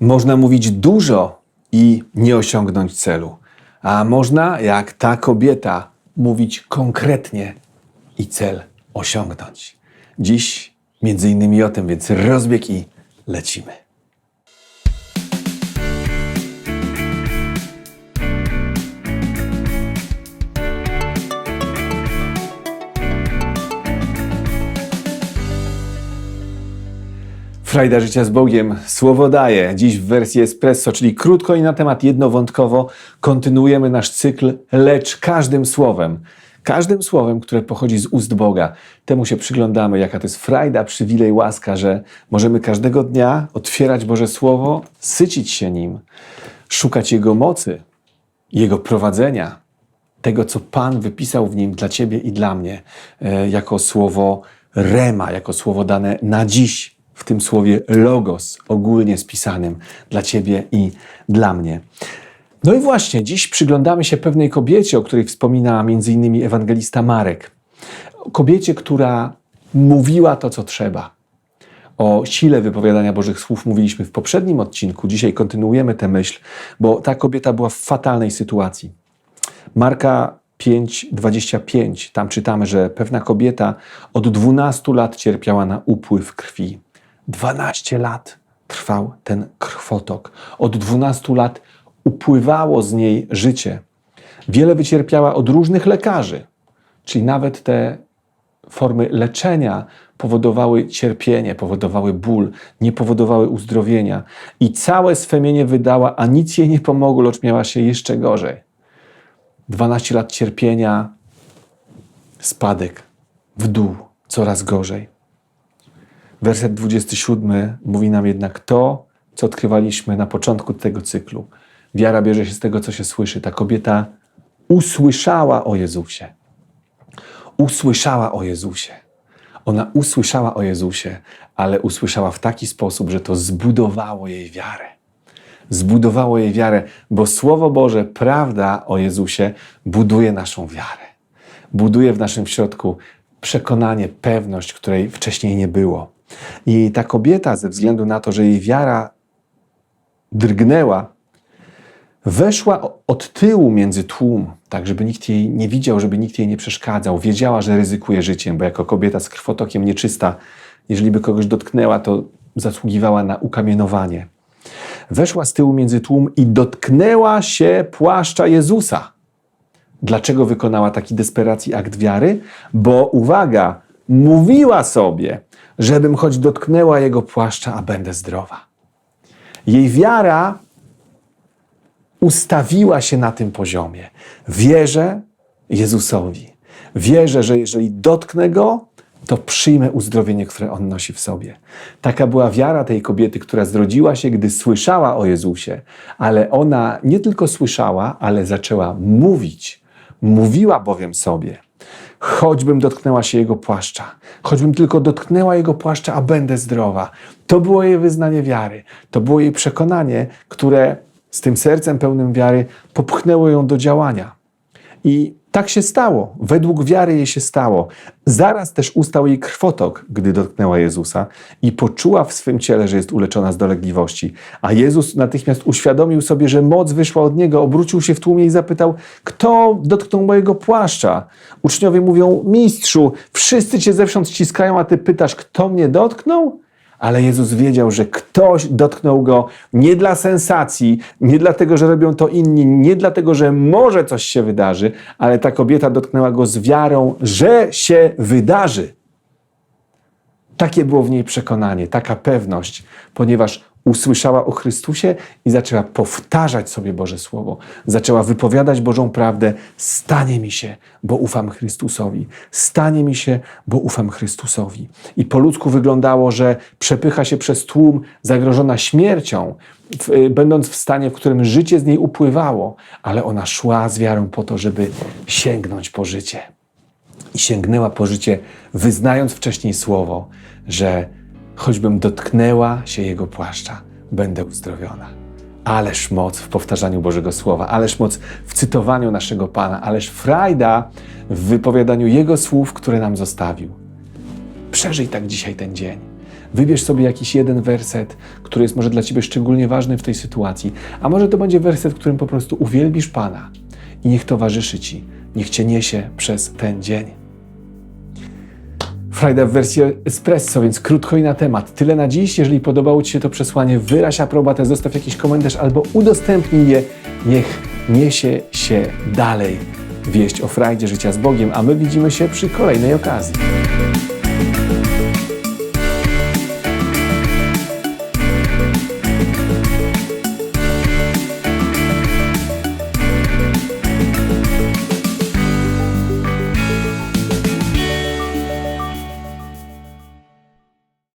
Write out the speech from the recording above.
Można mówić dużo i nie osiągnąć celu, a można, jak ta kobieta, mówić konkretnie i cel osiągnąć. Dziś między innymi o tym, więc rozbieg i lecimy. Frajda życia z Bogiem, słowo daje. Dziś w wersji espresso, czyli krótko i na temat jednowątkowo, kontynuujemy nasz cykl, lecz każdym słowem, każdym słowem, które pochodzi z ust Boga, temu się przyglądamy, jaka to jest frajda, przywilej, łaska, że możemy każdego dnia otwierać Boże Słowo, sycić się nim, szukać Jego mocy, Jego prowadzenia, tego, co Pan wypisał w nim dla Ciebie i dla mnie, e, jako słowo rema, jako słowo dane na dziś, w tym słowie logos, ogólnie spisanym dla Ciebie i dla mnie. No i właśnie, dziś przyglądamy się pewnej kobiecie, o której wspomina innymi ewangelista Marek. Kobiecie, która mówiła to, co trzeba. O sile wypowiadania Bożych Słów mówiliśmy w poprzednim odcinku. Dzisiaj kontynuujemy tę myśl, bo ta kobieta była w fatalnej sytuacji. Marka 5:25. Tam czytamy, że pewna kobieta od 12 lat cierpiała na upływ krwi. 12 lat trwał ten krwotok. Od 12 lat upływało z niej życie. Wiele wycierpiała od różnych lekarzy, czyli nawet te formy leczenia powodowały cierpienie, powodowały ból, nie powodowały uzdrowienia. I całe swemienie wydała, a nic jej nie pomogło, lecz miała się jeszcze gorzej. 12 lat cierpienia, spadek w dół, coraz gorzej. Werset 27 mówi nam jednak to, co odkrywaliśmy na początku tego cyklu. Wiara bierze się z tego, co się słyszy. Ta kobieta usłyszała o Jezusie. Usłyszała o Jezusie. Ona usłyszała o Jezusie, ale usłyszała w taki sposób, że to zbudowało jej wiarę. Zbudowało jej wiarę, bo Słowo Boże, prawda o Jezusie buduje naszą wiarę. Buduje w naszym środku przekonanie, pewność, której wcześniej nie było. I ta kobieta, ze względu na to, że jej wiara drgnęła, weszła od tyłu między tłum, tak żeby nikt jej nie widział, żeby nikt jej nie przeszkadzał. Wiedziała, że ryzykuje życiem, bo jako kobieta z krwotokiem nieczysta, jeżeli by kogoś dotknęła, to zasługiwała na ukamienowanie. Weszła z tyłu między tłum i dotknęła się płaszcza Jezusa. Dlaczego wykonała taki desperacji akt wiary? Bo uwaga, mówiła sobie, żebym choć dotknęła jego płaszcza, a będę zdrowa. Jej wiara ustawiła się na tym poziomie. Wierzę Jezusowi. Wierzę, że jeżeli dotknę go, to przyjmę uzdrowienie, które on nosi w sobie. Taka była wiara tej kobiety, która zrodziła się, gdy słyszała o Jezusie, ale ona nie tylko słyszała, ale zaczęła mówić. Mówiła bowiem sobie: choćbym dotknęła się jego płaszcza, choćbym tylko dotknęła jego płaszcza, a będę zdrowa. To było jej wyznanie wiary, to było jej przekonanie, które z tym sercem pełnym wiary popchnęło ją do działania. I tak się stało. Według wiary jej się stało. Zaraz też ustał jej krwotok, gdy dotknęła Jezusa i poczuła w swym ciele, że jest uleczona z dolegliwości. A Jezus natychmiast uświadomił sobie, że moc wyszła od niego, obrócił się w tłumie i zapytał: Kto dotknął mojego płaszcza? Uczniowie mówią: Mistrzu, wszyscy cię zewsząd ściskają, a ty pytasz, kto mnie dotknął? Ale Jezus wiedział, że ktoś dotknął go nie dla sensacji, nie dlatego, że robią to inni, nie dlatego, że może coś się wydarzy, ale ta kobieta dotknęła go z wiarą, że się wydarzy. Takie było w niej przekonanie, taka pewność, ponieważ usłyszała o Chrystusie i zaczęła powtarzać sobie Boże Słowo. Zaczęła wypowiadać Bożą prawdę. Stanie mi się, bo ufam Chrystusowi. Stanie mi się, bo ufam Chrystusowi. I po ludzku wyglądało, że przepycha się przez tłum, zagrożona śmiercią, w, y, będąc w stanie, w którym życie z niej upływało, ale ona szła z wiarą po to, żeby sięgnąć po życie i sięgnęła po życie, wyznając wcześniej słowo, że choćbym dotknęła się jego płaszcza, będę uzdrowiona. Ależ moc w powtarzaniu Bożego Słowa, ależ moc w cytowaniu naszego Pana, ależ frajda w wypowiadaniu Jego słów, które nam zostawił. Przeżyj tak dzisiaj ten dzień. Wybierz sobie jakiś jeden werset, który jest może dla Ciebie szczególnie ważny w tej sytuacji, a może to będzie werset, którym po prostu uwielbisz Pana i niech towarzyszy Ci, niech Cię niesie przez ten dzień. Frajda w wersji espresso, więc krótko i na temat. Tyle na dziś. Jeżeli podobało Ci się to przesłanie, wyraź aprobatę, zostaw jakiś komentarz albo udostępnij je. Niech niesie się dalej wieść o frajdzie życia z Bogiem, a my widzimy się przy kolejnej okazji.